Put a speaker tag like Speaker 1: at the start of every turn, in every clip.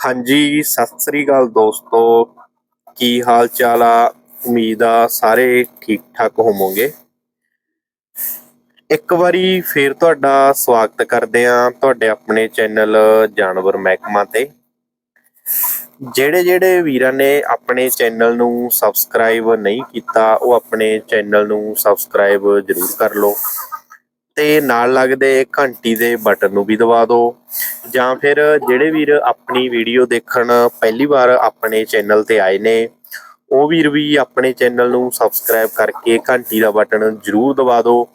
Speaker 1: ਹਾਂਜੀ, ਸਤਿ ਸ੍ਰੀ ਅਕਾਲ ਦੋਸਤੋ। ਕੀ ਹਾਲ ਚਾਲ ਆ? ਉਮੀਦ ਆ ਸਾਰੇ ਠੀਕ ਠਾਕ ਹੋਵੋਗੇ। ਇੱਕ ਵਾਰੀ ਫੇਰ ਤੁਹਾਡਾ ਸਵਾਗਤ ਕਰਦੇ ਆ ਤੁਹਾਡੇ ਆਪਣੇ ਚੈਨਲ ਜਾਨਵਰ ਮਹਿਕਮਾ ਤੇ। ਜਿਹੜੇ ਜਿਹੜੇ ਵੀਰਾਂ ਨੇ ਆਪਣੇ ਚੈਨਲ ਨੂੰ ਸਬਸਕ੍ਰਾਈਬ ਨਹੀਂ ਕੀਤਾ, ਉਹ ਆਪਣੇ ਚੈਨਲ ਨੂੰ ਸਬਸਕ੍ਰਾਈਬ ਜ਼ਰੂਰ ਕਰ ਲਓ। ਤੇ ਨਾਲ ਲੱਗਦੇ ਘੰਟੀ ਦੇ ਬਟਨ ਨੂੰ ਵੀ ਦਬਾ ਦਿਓ ਜਾਂ ਫਿਰ ਜਿਹੜੇ ਵੀਰ ਆਪਣੀ ਵੀਡੀਓ ਦੇਖਣ ਪਹਿਲੀ ਵਾਰ ਆਪਣੇ ਚੈਨਲ ਤੇ ਆਏ ਨੇ, ਉਹ ਵੀਰ ਵੀ ਆਪਣੇ ਚੈਨਲ ਨੂੰ ਸਬਸਕ੍ਰਾਈਬ ਕਰਕੇ ਘੰਟੀ ਦਾ ਬਟਨ ਜ਼ਰੂਰ ਦਬਾ ਦਿਓ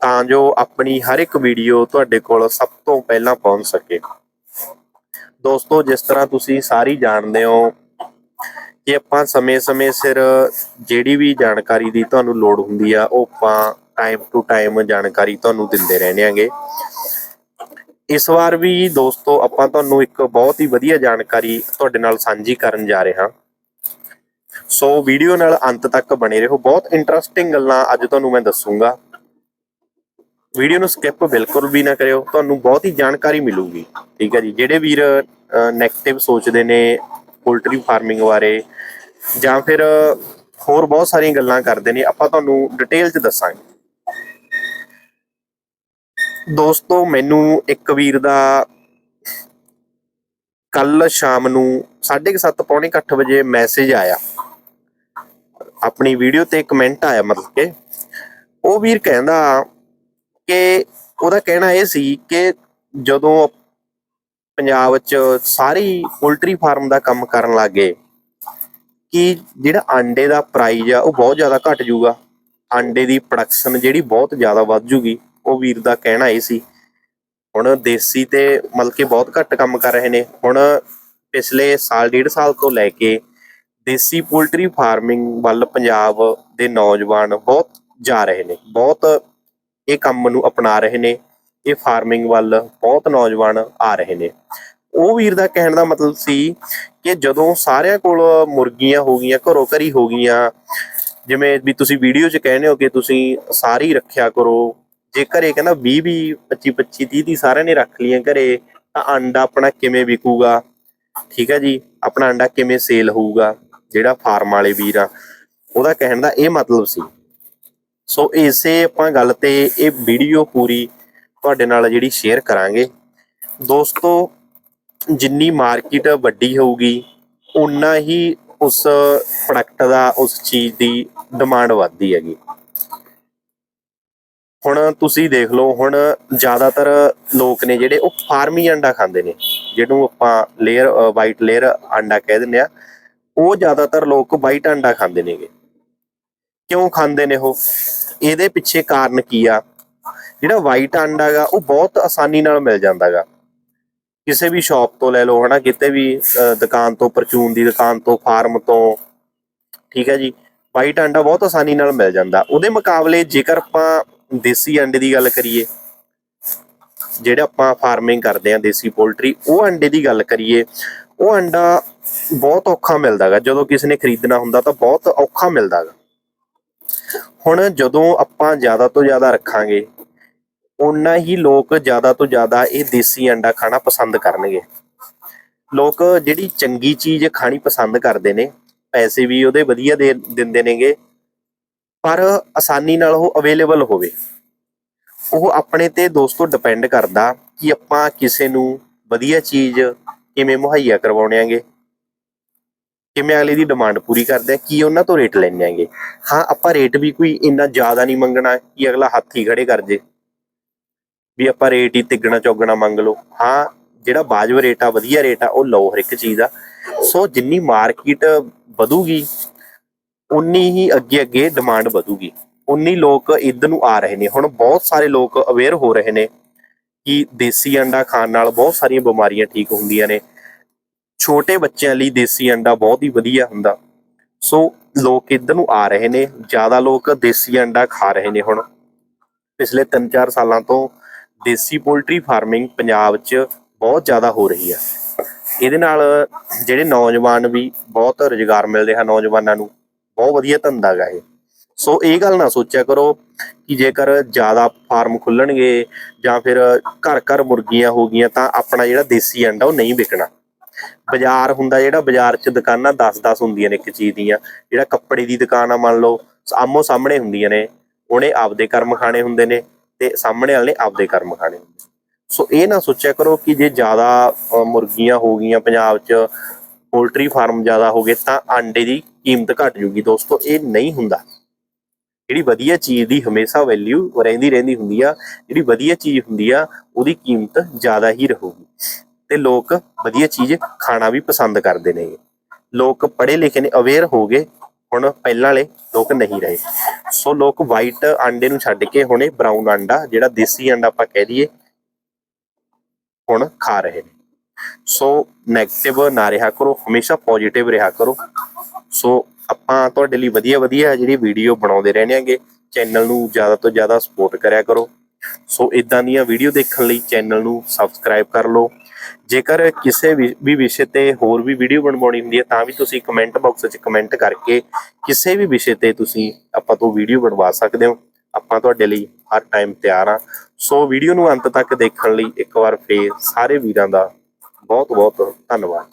Speaker 1: ਤਾਂ ਜੋ ਆਪਣੀ ਹਰ ਇੱਕ ਵੀਡੀਓ ਤੁਹਾਡੇ ਕੋਲ ਸਭ ਤੋਂ ਪਹਿਲਾਂ ਪਹੁੰਚ ਸਕੇ। ਦੋਸਤੋ, ਜਿਸ ਤਰ੍ਹਾਂ ਤੁਸੀਂ ਸਾਰੀ ਜਾਣਦੇ ਹੋ ਕਿ ਆਪਾਂ ਸਮੇਂ-ਸਮੇਂ ਸਿਰ ਜਿਹੜੀ ਵੀ ਜਾਣਕਾਰੀ ਦੀ ਤੁਹਾਨੂੰ ਲੋੜ ਹੁੰਦੀ ਆ, ਉਹ ਆਪਾਂ ਟਾਈਮ ਟੂ ਟਾਈਮ ਜਾਣਕਾਰੀ ਤੁਹਾਨੂੰ ਦਿੰਦੇ ਰਹਿੰਦੇ ਆਂਗੇ। ਇਸ ਵਾਰ ਵੀ ਦੋਸਤੋ, ਆਪਾਂ ਤੁਹਾਨੂੰ ਇੱਕ ਬਹੁਤ ਹੀ ਵਧੀਆ ਜਾਣਕਾਰੀ ਤੁਹਾਡੇ ਨਾਲ ਸਾਂਝੀ ਕਰਨ ਜਾ ਰਹੇ ਹਾਂ। ਸੋ ਵੀਡੀਓ ਨਾਲ ਅੰਤ ਤੱਕ ਬਣੇ ਰਹੋ। ਬਹੁਤ ਇੰਟਰਸਟਿੰਗ ਗੱਲਾਂ ਅੱਜ ਤੁਹਾਨੂੰ ਮੈਂ ਦੱਸੂਗਾ। ਵੀਡੀਓ ਨੂੰ ਸਕਿਪ ਬਿਲਕੁਲ ਵੀ ਨਾ ਕਰਿਓ। ਤੁਹਾਨੂੰ ਬਹੁਤ ਹੀ ਜਾਣਕਾਰੀ ਮਿਲੂਗੀ। ਠੀਕ ਹੈ ਜੀ। ਜਿਹੜੇ ਵੀਰ 네ਗੇਟਿਵ ਸੋਚਦੇ ਨੇ ਪੋਲਟਰੀ ਫਾਰਮਿੰਗ ਬਾਰੇ ਜਾਂ ਫਿਰ ਹੋਰ ਬਹੁਤ ਸਾਰੀਆਂ ਗੱਲਾਂ ਕਰਦੇ ਨੇ, ਆਪਾਂ ਤੁਹਾਨੂੰ ਡਿਟੇਲ 'ਚ ਦੱਸਾਂਗੇ। ਦੋਸਤੋ, ਮੈਨੂੰ ਇੱਕ ਵੀਰ ਦਾ ਕੱਲ ਸ਼ਾਮ ਨੂੰ 7:30 ਪੌਣੇ 8 ਵਜੇ ਮੈਸੇਜ ਆਇਆ। ਆਪਣੀ ਵੀਡੀਓ ਤੇ ਕਮੈਂਟ ਆਇਆ ਮਤਲਬ ਕਿ। ਉਹ ਵੀਰ ਕਹਿੰਦਾ ਕਿ ਉਹਦਾ ਕਹਿਣਾ ਇਹ ਸੀ ਕਿ ਜਦੋਂ ਪੰਜਾਬ 'ਚ ਸਾਰੀ ਪੋਲਟਰੀ ਫਾਰਮ ਦਾ ਕੰਮ ਕਰਨ ਲੱਗੇ, ਕਿ ਜਿਹੜਾ ਆਂਡੇ ਦਾ ਪ੍ਰਾਈਜ਼ ਆ ਉਹ ਬਹੁਤ ਜ਼ਿਆਦਾ ਘਟ ਜਾਊਗਾ। ਆਂਡੇ ਦੀ ਪ੍ਰੋਡਕਸ਼ਨ ਜਿਹੜੀ ਬਹੁਤ ਜ਼ਿਆਦਾ ਵੱਧ ਜੂਗੀ ਉਹ ਵੀਰ ਦਾ ਕਹਿਣਾ ਇਹ ਸੀ। ਹੁਣ ਦੇਸੀ ਤੇ ਮਤਲਬ ਕਿ ਬਹੁਤ ਘੱਟ ਕੰਮ ਕਰ ਰਹੇ ਨੇ। ਹੁਣ ਪਿਛਲੇ ਸਾਲ, ਡੇਢ ਸਾਲ ਤੋਂ ਲੈ ਕੇ ਦੇਸੀ ਪੋਲਟਰੀ ਫਾਰਮਿੰਗ ਵੱਲ ਪੰਜਾਬ ਦੇ ਨੌਜਵਾਨ ਬਹੁਤ ਜਾ ਰਹੇ ਨੇ। ਬਹੁਤ ਇਹ ਕੰਮ ਨੂੰ ਅਪਣਾ ਰਹੇ ਨੇ। ਇਹ ਫਾਰਮਿੰਗ ਵੱਲ ਬਹੁਤ ਨੌਜਵਾਨ ਆ ਰਹੇ ਨੇ। ਉਹ ਵੀਰ ਦਾ ਕਹਿਣ ਦਾ ਮਤਲਬ ਸੀ ਕਿ ਜਦੋਂ ਸਾਰਿਆਂ ਕੋਲ ਮੁਰਗੀਆਂ ਹੋ ਗਈਆਂ, ਘਰੋ ਘਰੀ ਹੋ ਗਈਆਂ, ਜਿਵੇਂ ਵੀ ਤੁਸੀਂ ਵੀਡੀਓ 'ਚ ਕਹਿੰਦੇ ਹੋ ਕਿ ਤੁਸੀਂ ਸਾਰੀ ਰੱਖਿਆ ਕਰੋ ਜੇ ਘਰੇ ਕਹਿੰਦਾ 20 20 25 25 30 30 ਸਾਰਿਆਂ ਨੇ ਰੱਖ ਲਈਆਂ ਘਰੇ, ਤਾਂ ਅੰਡਾ ਆਪਣਾ ਕਿਵੇਂ ਵਿਕੂਗਾ? ਠੀਕ ਹੈ ਜੀ? ਆਪਣਾ ਅੰਡਾ ਕਿਵੇਂ ਸੇਲ ਹੋਊਗਾ? ਜਿਹੜਾ ਫਾਰਮ ਵਾਲੇ ਵੀਰ ਆ, ਉਹਦਾ ਕਹਿਣ ਦਾ ਇਹ ਮਤਲਬ ਸੀ। ਸੋ ਇਸੇ ਆਪਾਂ ਗੱਲ ਤੇ ਇਹ ਵੀਡੀਓ ਪੂਰੀ ਤੁਹਾਡੇ ਨਾਲ ਜਿਹੜੀ ਸ਼ੇਅਰ ਕਰਾਂਗੇ। ਦੋਸਤੋ, ਜਿੰਨੀ ਮਾਰਕੀਟ ਵੱਡੀ ਹੋਊਗੀ ਉਨਾ ਹੀ ਉਸ ਪ੍ਰੋਡਕਟ ਦਾ, ਉਸ ਚੀਜ਼ ਦੀ ਡਿਮਾਂਡ ਵੱਧਦੀ ਹੈਗੀ। ਹੁਣ ਤੁਸੀਂ ਦੇਖ ਲਓ, ਹੁਣ ਜ਼ਿਆਦਾਤਰ ਲੋਕ ਨੇ ਜਿਹੜੇ ਉਹ ਫਾਰਮੀ ਅੰਡਾ ਖਾਂਦੇ ਨੇ, ਜਿਹਨੂੰ ਆਪਾਂ ਲੇਅਰ ਵਾਈਟ ਲੇਅਰ ਅੰਡਾ ਕਹਿ ਦਿੰਦੇ ਆ। ਉਹ ਜ਼ਿਆਦਾਤਰ ਲੋਕ ਵਾਈਟ ਅੰਡਾ ਖਾਂਦੇ ਨੇਗੇ। ਕਿਉਂ ਖਾਂਦੇ ਨੇ ਉਹ? ਇਹਦੇ ਪਿੱਛੇ ਕਾਰਨ ਕੀ ਆ? ਜਿਹੜਾ ਵਾਈਟ ਅੰਡਾ ਗਾ, ਉਹ ਬਹੁਤ ਆਸਾਨੀ ਨਾਲ ਮਿਲ ਜਾਂਦਾਗਾ ਕਿਸੇ ਵੀ ਸ਼ਾਪ ਤੋਂ ਲੈ ਲਓ, ਹਨਾ, ਕਿਤੇ ਵੀ ਦੁਕਾਨ ਤੋਂ ਪਰਚੂਨ ਦੀ ਦੁਕਾਨ ਤੋਂ ਫਾਰਮ ਤੋਂ, ਠੀਕ ਹੈ ਜੀ। ਵਾਈਟ ਅੰਡਾ ਬਹੁਤ ਆਸਾਨੀ ਨਾਲ ਮਿਲ ਜਾਂਦਾ। ਉਹਦੇ ਮੁਕਾਬਲੇ ਜੇਕਰ ਆਪਾਂ ਦੇਸੀ ਅੰਡੇ ਦੀ ਗੱਲ ਕਰੀਏ, ਜਿਹੜਾ ਆਪਾਂ ਫਾਰਮਿੰਗ ਕਰਦੇ ਆ ਦੇਸੀ ਪੋਲਟਰੀ ਉਹ ਅੰਡੇ ਦੀ ਗੱਲ ਕਰੀਏ, ਉਹ ਅੰਡਾ ਬਹੁਤ ਔਖਾ ਮਿਲਦਾਗਾ ਜਦੋਂ ਕਿਸੇ ਨੇ ਖਰੀਦਣਾ ਹੁੰਦਾ ਤਾਂ ਬਹੁਤ ਔਖਾ ਮਿਲਦਾਗਾ ਹੁਣ ਜਦੋਂ ਆਪਾਂ ਜ਼ਿਆਦਾ ਤੋਂ ਜ਼ਿਆਦਾ ਰੱਖਾਂਗੇ ਉਨਾ ਹੀ ਲੋਕ ਜ਼ਿਆਦਾ ਤੋਂ ਜ਼ਿਆਦਾ ਇਹ ਦੇਸੀ ਅੰਡਾ ਖਾਣਾ ਪਸੰਦ ਕਰਨਗੇ। ਲੋਕ ਜਿਹੜੀ ਚੰਗੀ ਚੀਜ਼ ਖਾਣੀ ਪਸੰਦ ਕਰਦੇ ਨੇ, ਪੈਸੇ ਵੀ ਉਹਦੇ ਵਧੀਆ ਦੇ ਦਿੰਦੇ ਨੇਗੇ ਪਰ ਆਸਾਨੀ ਨਾਲ ਉਹ ਅਵੇਲੇਬਲ ਹੋਵੇ। ਉਹ ਆਪਣੇ ਤੇ ਦੋਸਤੋ ਡਿਪੈਂਡ ਕਰਦਾ ਕਿ ਆਪਾਂ ਕਿਸੇ ਨੂੰ ਵਧੀਆ ਚੀਜ਼ ਕਿਵੇਂ ਮੁਹੱਈਆ ਕਰਵਾਉਣੇ ਆਂਗੇ ਕਿਵੇਂ ਅਗਲੇ ਦੀ ਡਿਮਾਂਡ ਪੂਰੀ ਕਰਦੇ ਆ, ਕੀ ਉਹਨਾਂ ਤੋਂ ਰੇਟ ਲੈਣੇ ਆਂਗੇ। ਹਾਂ, ਆਪਾਂ ਰੇਟ ਵੀ ਕੋਈ ਇੰਨਾ ਜ਼ਿਆਦਾ ਨਹੀਂ ਮੰਗਣਾ ਕਿ ਅਗਲਾ ਹੱਥ ਹੀ ਖੜੇ ਕਰ ਜੇ। ਵੀ ਆਪਾਂ ਰੇਟ ਹੀ ਤਿੱਗਣਾ ਚੌਗਣਾ ਮੰਗ ਲਓ। ਹਾਂ, ਜਿਹੜਾ ਬਾਜਬ ਰੇਟ ਆ, ਵਧੀਆ ਰੇਟ ਆ, ਉਹ ਲਓ ਹਰ ਇੱਕ ਚੀਜ਼ ਦਾ। ਸੋ ਜਿੰਨੀ ਮਾਰਕੀਟ ਵਧੂਗੀ ਉਨੀ ਹੀ ਅੱਗੇ ਅੱਗੇ ਡਿਮਾਂਡ ਵਧੂਗੀ। ਉਨੀ ਲੋਕ ਇੱਧਰ ਨੂੰ ਆ ਰਹੇ ਨੇ। ਹੁਣ ਬਹੁਤ ਸਾਰੇ ਲੋਕ ਅਵੇਅਰ ਹੋ ਰਹੇ ਨੇ ਕਿ ਦੇਸੀ ਅੰਡਾ ਖਾਣ ਨਾਲ ਬਹੁਤ ਸਾਰੀਆਂ ਬਿਮਾਰੀਆਂ ਠੀਕ ਹੁੰਦੀਆਂ ਨੇ। ਛੋਟੇ ਬੱਚਿਆਂ ਲਈ ਦੇਸੀ ਅੰਡਾ ਬਹੁਤ ਹੀ ਵਧੀਆ ਹੁੰਦਾ। ਸੋ ਲੋਕ ਇੱਧਰ ਨੂੰ ਆ ਰਹੇ ਨੇ। ਜ਼ਿਆਦਾ ਲੋਕ ਦੇਸੀ ਅੰਡਾ ਖਾ ਰਹੇ ਨੇ ਹੁਣ। ਪਿਛਲੇ 3-4 ਸਾਲਾਂ ਤੋਂ ਦੇਸੀ ਪੋਲਟਰੀ ਫਾਰਮਿੰਗ ਪੰਜਾਬ 'ਚ ਬਹੁਤ ਜ਼ਿਆਦਾ ਹੋ ਰਹੀ ਹੈ। ਇਹਦੇ ਨਾਲ ਜਿਹੜੇ ਨੌਜਵਾਨ ਵੀ ਬਹੁਤ ਰੁਜ਼ਗਾਰ ਮਿਲਦੇ ਹਨ ਨੌਜਵਾਨਾਂ ਨੂੰ। ਬਹੁਤ ਵਧੀਆ ਧੰਦਾ ਗਾ ਇਹ ਸੋ ਇਹ ਗੱਲ ਨਾ ਸੋਚਿਆ ਕਰੋ ਕਿ ਜੇਕਰ ਜ਼ਿਆਦਾ ਫਾਰਮ ਖੁੱਲਣਗੇ ਜਾਂ ਫਿਰ ਘਰ ਘਰ ਮੁਰਗੀਆਂ ਹੋ ਗਈਆਂ ਤਾਂ ਆਪਣਾ ਜਿਹੜਾ ਦੇਸੀ ਅੰਡਾ ਉਹ ਨਹੀਂ ਵਿਕਣਾ ਬਾਜ਼ਾਰ ਹੁੰਦਾ ਜਿਹੜਾ ਬਾਜ਼ਾਰ 'ਚ ਦੁਕਾਨਾਂ 10-10 ਹੁੰਦੀਆਂ ਨੇ ਇੱਕ ਚੀਜ਼ ਦੀਆਂ, ਜਿਹੜਾ ਕੱਪੜੇ ਦੀ ਦੁਕਾਨ ਆ ਮੰਨ ਲਓ, ਆਮੋ ਸਾਹਮਣੇ ਹੁੰਦੀਆਂ ਨੇ, ਉਹਨੇ ਆਪਦੇ ਕਰਮ ਖਾਣੇ ਹੁੰਦੇ ਨੇ ਤੇ ਸਾਹਮਣੇ ਵਾਲੇ ਨੇ ਆਪਦੇ ਕਰਮ ਖਾਣੇ ਹੁੰਦੇ ਨੇ। ਸੋ ਇਹ ਨਾ ਸੋਚਿਆ ਕਰੋ ਕਿ ਜੇ ਜ਼ਿਆਦਾ ਮੁਰਗੀਆਂ ਹੋ ਗਈਆਂ ਪੰਜਾਬ 'ਚ ਪੋਲਟਰੀ ਫਾਰਮ ਜ਼ਿਆਦਾ ਹੋ ਗਏ ਤਾਂ ਆਂਡੇ ਦੀ ਕੀਮਤ ਘਟ ਜੂਗੀ ਦੋਸਤੋ, ਇਹ ਨਹੀਂ ਹੁੰਦਾ। ਜਿਹੜੀ ਵਧੀਆ ਚੀਜ਼ ਦੀ ਹਮੇਸ਼ਾ ਵੈਲਿਊ ਰਹਿੰਦੀ ਰਹਿੰਦੀ ਹੁੰਦੀ ਆ, ਜਿਹੜੀ ਵਧੀਆ ਚੀਜ਼ ਹੁੰਦੀ ਆ, ਉਹਦੀ ਕੀਮਤ ਜ਼ਿਆਦਾ ਹੀ ਰਹੂਗੀ। ਤੇ ਲੋਕ ਵਧੀਆ ਚੀਜ਼ ਖਾਣਾ ਵੀ ਪਸੰਦ ਕਰਦੇ ਨੇ। ਲੋਕ ਪੜ੍ਹੇ ਲਿਖੇ ਨੇ ਅਵੇਅਰ ਹੋ ਗਏ, ਹੁਣ ਪਹਿਲਾਂ ਵਾਲੇ ਲੋਕ ਨਹੀਂ ਰਹੇ। ਸੋ ਲੋਕ ਵਾਈਟ ਆਂਡੇ ਨੂੰ ਛੱਡ ਕੇ ਹੁਣੇ ਬਰਾਊਨ ਆਂਡਾ, ਜਿਹੜਾ ਦੇਸੀ ਆਂਡਾ ਆਪਾਂ ਕਹਿ ਦਈਏ, ਹੁਣ ਖਾ ਰਹੇ ਨੇ। ਸੋ 네ਗੇਟਿਵ ਨਾ ਰਿਹਾ ਕਰੋ, ਹਮੇਸ਼ਾ ਪੋਜ਼ਿਟਿਵ ਰਿਹਾ ਕਰੋ। ਸੋ ਆਪਾਂ ਤੁਹਾਡੇ ਲਈ ਵਧੀਆ ਵਧੀਆ ਜਿਹੜੀ ਵੀਡੀਓ ਬਣਾਉਂਦੇ ਰਹਿੰਦੇ ਆਂਗੇ ਚੈਨਲ ਨੂੰ ਜ਼ਿਆਦਾ ਤੋਂ ਜ਼ਿਆਦਾ ਸਪੋਰਟ ਕਰਿਆ ਕਰੋ। ਸੋ ਇਦਾਂ ਦੀਆਂ ਵੀਡੀਓ ਦੇਖਣ ਲਈ ਚੈਨਲ ਨੂੰ ਸਬਸਕ੍ਰਾਈਬ ਕਰ ਲਓ। ਜੇਕਰ ਕਿਸੇ ਵੀ ਵੀ ਵਿਸ਼ੇ ਤੇ ਹੋਰ ਵੀ ਵੀਡੀਓ ਬਣਵਾਉਣੀ ਹੁੰਦੀ ਹੈ, ਤਾਂ ਵੀ ਤੁਸੀਂ ਕਮੈਂਟ ਬਾਕਸ 'ਚ ਕਮੈਂਟ ਕਰਕੇ ਕਿਸੇ ਵੀ ਵਿਸ਼ੇ ਤੇ ਤੁਸੀਂ ਆਪਾਂ ਤੋਂ ਵੀਡੀਓ ਬਣਵਾ ਸਕਦੇ ਹੋ। ਆਪਾਂ ਤੁਹਾਡੇ ਲਈ ਹਰ ਟਾਈਮ ਤਿਆਰ ਆ ਸੋ ਵੀਡੀਓ ਨੂੰ ਅੰਤ ਤੱਕ ਦੇਖਣ ਲਈ ਇੱਕ ਵਾਰ ਫੇਰ ਸਾਰੇ ਵੀਰਾਂ ਦਾ ਬਹੁਤ ਬਹੁਤ ਧੰਨਵਾਦ।